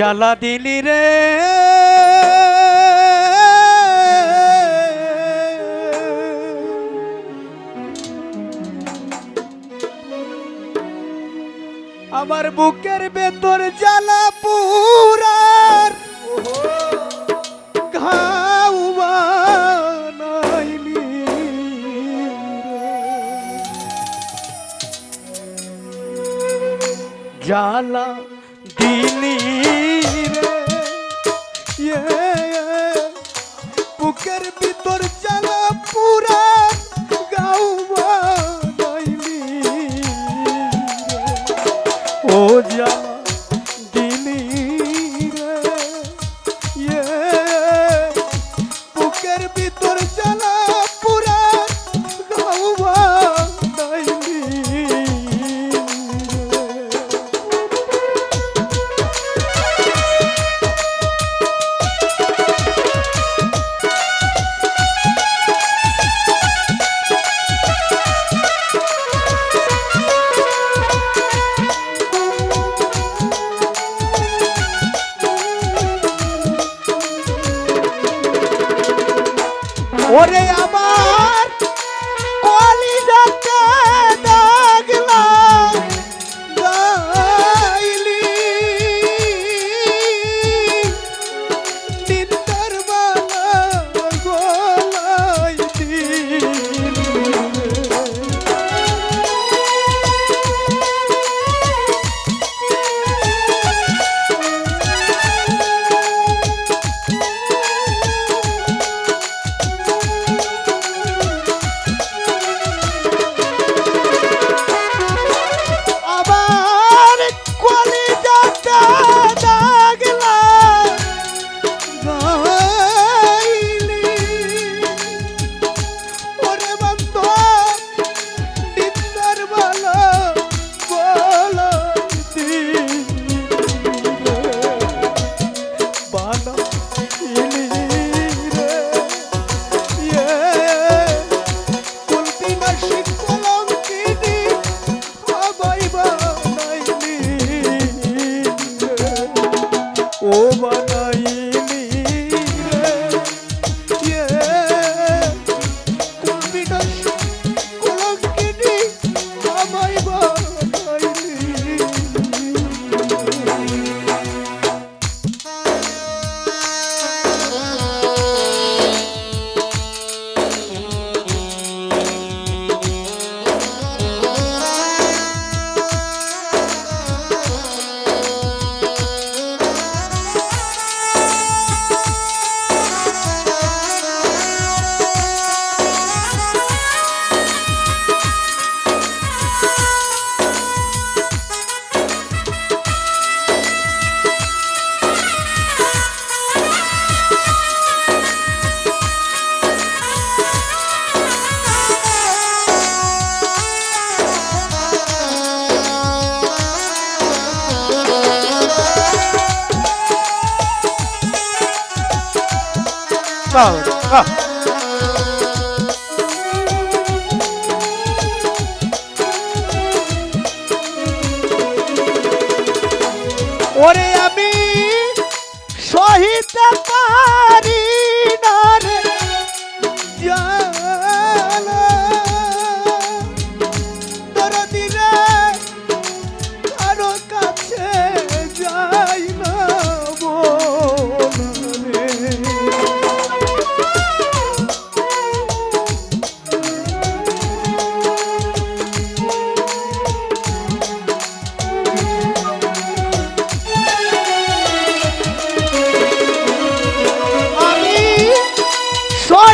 জ্বালা দিলি রে। আমার বুকের ভেতর জ্বালা পুরার জালা দিলিরা ওরে শহর বাহ ওরে আমি সহিতে পারি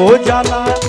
ও জ্বালা